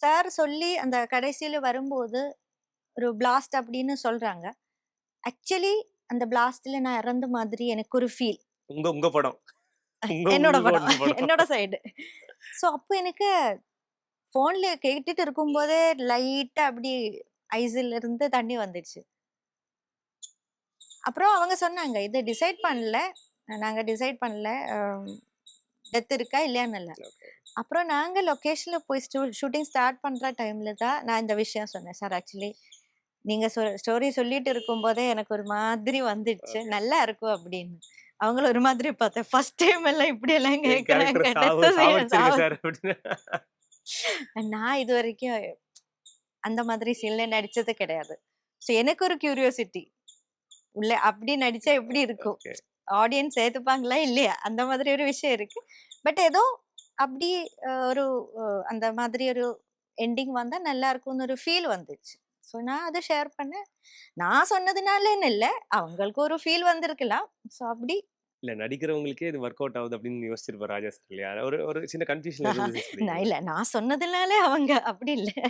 Sir சொல்லி அந்த கடைசியில வரும்போது ஒரு பிளாஸ்ட் அப்படின்னு சொல்றாங்க. ஆக்சுவலி அந்த பிளாஸ்ட்ல நான் இறந்த மாதிரி எனக்கு ஒரு ஃபீல் உங்க உங்க படம். என்னோட படம். என்னோட சைடு ஸோ அப்போ எனக்கு ஃபோன்ல கேட்டுட்டு இருக்கும்போதே லைட்டா அப்படி ஐஸில் இருந்து தண்ணி வந்துடுச்சு. அப்புறம் அவங்க சொன்னாங்க இது டிசைட் பண்ணல. நாங்க டிசைட் பண்ணல. டெத் இருக்கா இல்லையான்னு இல்லை. அப்புறம் நாங்க லொக்கேஷன்ல போய் ஷூட்டிங் ஸ்டார்ட் பண்ற டைம்ல தான் நான் இந்த விஷயம் சொன்னேன். சார் ஆக்சுவலி நீங்க ஸ்டோரி சொல்லிட்டு இருக்கும்போதே எனக்கு ஒரு மாதிரி வந்துடுச்சு. நல்லா இருக்கும் அப்படின்னு. அவங்கள ஒரு மாதிரி பார்த்தேன். ஃபர்ஸ்ட் டைம் எல்லாம் இப்படி எல்லாம் கேட்கறாங்க. நான் இது வரைக்கும் அந்த மாதிரி சீன்ல நடிச்சது கிடையாது. ஸோ எனக்கு ஒரு கியூரியோசிட்டி உள்ள அப்படி நடிச்சா எப்படி இருக்கும். ஆடியன்ஸ் ஏத்துப்பாங்களா இல்லையா? அந்த மாதிரி ஒரு விஷயம் இருக்கு. பட் ஏதோ அப்படி ஒரு அந்த மாதிரி ஒரு எண்டிங் வந்தா நல்லா இருக்கும்னு ஒரு ஃபீல் வந்துச்சு. ஸோ நான் அதை ஷேர் பண்ணேன். நான் சொன்னதுனாலன்னு இல்லை அவங்களுக்கு ஒரு ஃபீல் வந்திருக்கலாம். ஸோ அப்படி. இல்ல நடிக்கிறவங்களுக்கே இது ஒர்க் அவுட் ஆகுது அப்படின்னு யோசிச்சிருப்பார் ராஜா சார் இல்லையா? ஒரு ஒரு சின்ன கன்ஃபியூஷன் இல்லை நான் சொன்னதுனாலே அவங்க அப்படி இல்லை.